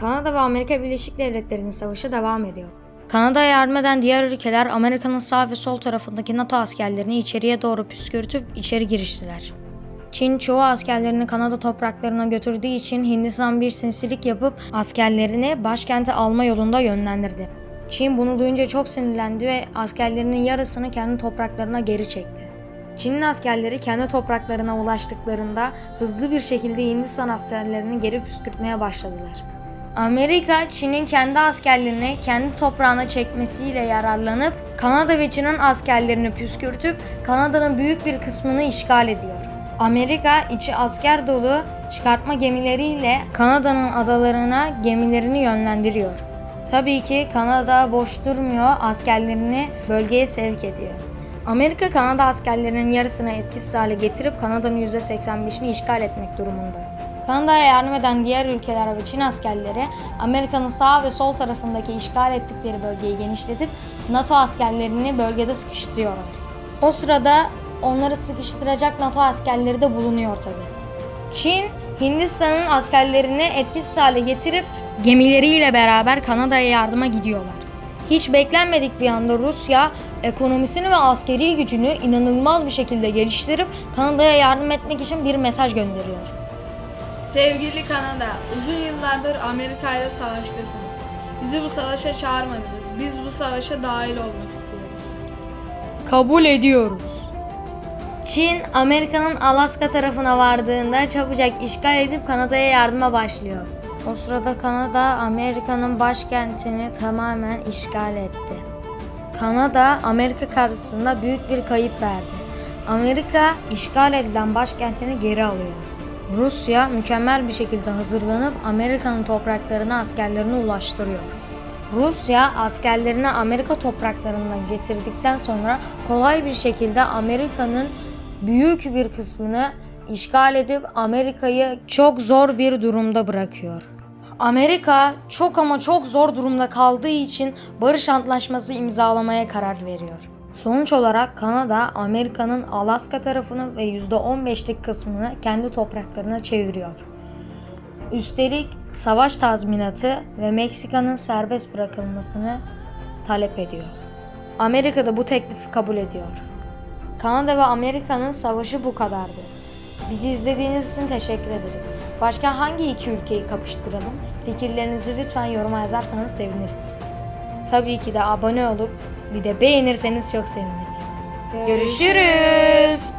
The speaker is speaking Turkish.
Kanada ve Amerika Birleşik Devletleri'nin savaşı devam ediyor. Kanada'ya yardım eden diğer ülkeler Amerika'nın sağ ve sol tarafındaki NATO askerlerini içeriye doğru püskürtüp içeri giriştiler. Çin çoğu askerlerini Kanada topraklarına götürdüğü için Hindistan bir sinsilik yapıp askerlerini başkente alma yolunda yönlendirdi. Çin bunu duyunca çok sinirlendi ve askerlerinin yarısını kendi topraklarına geri çekti. Çin'in askerleri kendi topraklarına ulaştıklarında hızlı bir şekilde Hindistan askerlerini geri püskürtmeye başladılar. Amerika, Çin'in kendi askerlerini kendi toprağına çekmesiyle yararlanıp Kanada ve Çin'in askerlerini püskürtüp Kanada'nın büyük bir kısmını işgal ediyor. Amerika içi asker dolu çıkartma gemileriyle Kanada'nın adalarına gemilerini yönlendiriyor. Tabii ki Kanada boş durmuyor, askerlerini bölgeye sevk ediyor. Amerika Kanada askerlerinin yarısını etkisiz hale getirip Kanada'nın %85'ini işgal etmek durumunda. Kanada'ya yardım eden diğer ülkeler ve Çin askerleri Amerika'nın sağ ve sol tarafındaki işgal ettikleri bölgeyi genişletip NATO askerlerini bölgede sıkıştırıyorlar. O sırada onları sıkıştıracak NATO askerleri de bulunuyor tabi. Çin, Hindistan'ın askerlerini etkisiz hale getirip gemileriyle beraber Kanada'ya yardıma gidiyorlar. Hiç beklenmedik bir anda Rusya ekonomisini ve askeri gücünü inanılmaz bir şekilde geliştirip Kanada'ya yardım etmek için bir mesaj gönderiyor. Sevgili Kanada, uzun yıllardır Amerika ile savaştasınız. Bizi bu savaşa çağırmadınız. Biz bu savaşa dahil olmak istiyoruz. Kabul ediyoruz. Çin, Amerika'nın Alaska tarafına vardığında çabucak işgal edip Kanada'ya yardıma başlıyor. O sırada Kanada, Amerika'nın başkentini tamamen işgal etti. Kanada, Amerika karşısında büyük bir kayıp verdi. Amerika, işgal edilen başkentini geri alıyor. Rusya mükemmel bir şekilde hazırlanıp Amerika'nın topraklarına askerlerini ulaştırıyor. Rusya askerlerini Amerika topraklarından getirdikten sonra kolay bir şekilde Amerika'nın büyük bir kısmını işgal edip Amerika'yı çok zor bir durumda bırakıyor. Amerika çok ama çok zor durumda kaldığı için barış antlaşması imzalamaya karar veriyor. Sonuç olarak Kanada Amerika'nın Alaska tarafını ve %15'lik kısmını kendi topraklarına çeviriyor. Üstelik savaş tazminatı ve Meksika'nın serbest bırakılmasını talep ediyor. Amerika da bu teklifi kabul ediyor. Kanada ve Amerika'nın savaşı bu kadardı. Bizi izlediğiniz için teşekkür ederiz. Başka hangi iki ülkeyi kapıştıralım? Fikirlerinizi lütfen yoruma yazarsanız seviniriz. Tabii ki de abone olup bir de beğenirseniz çok seviniriz. Görüşürüz.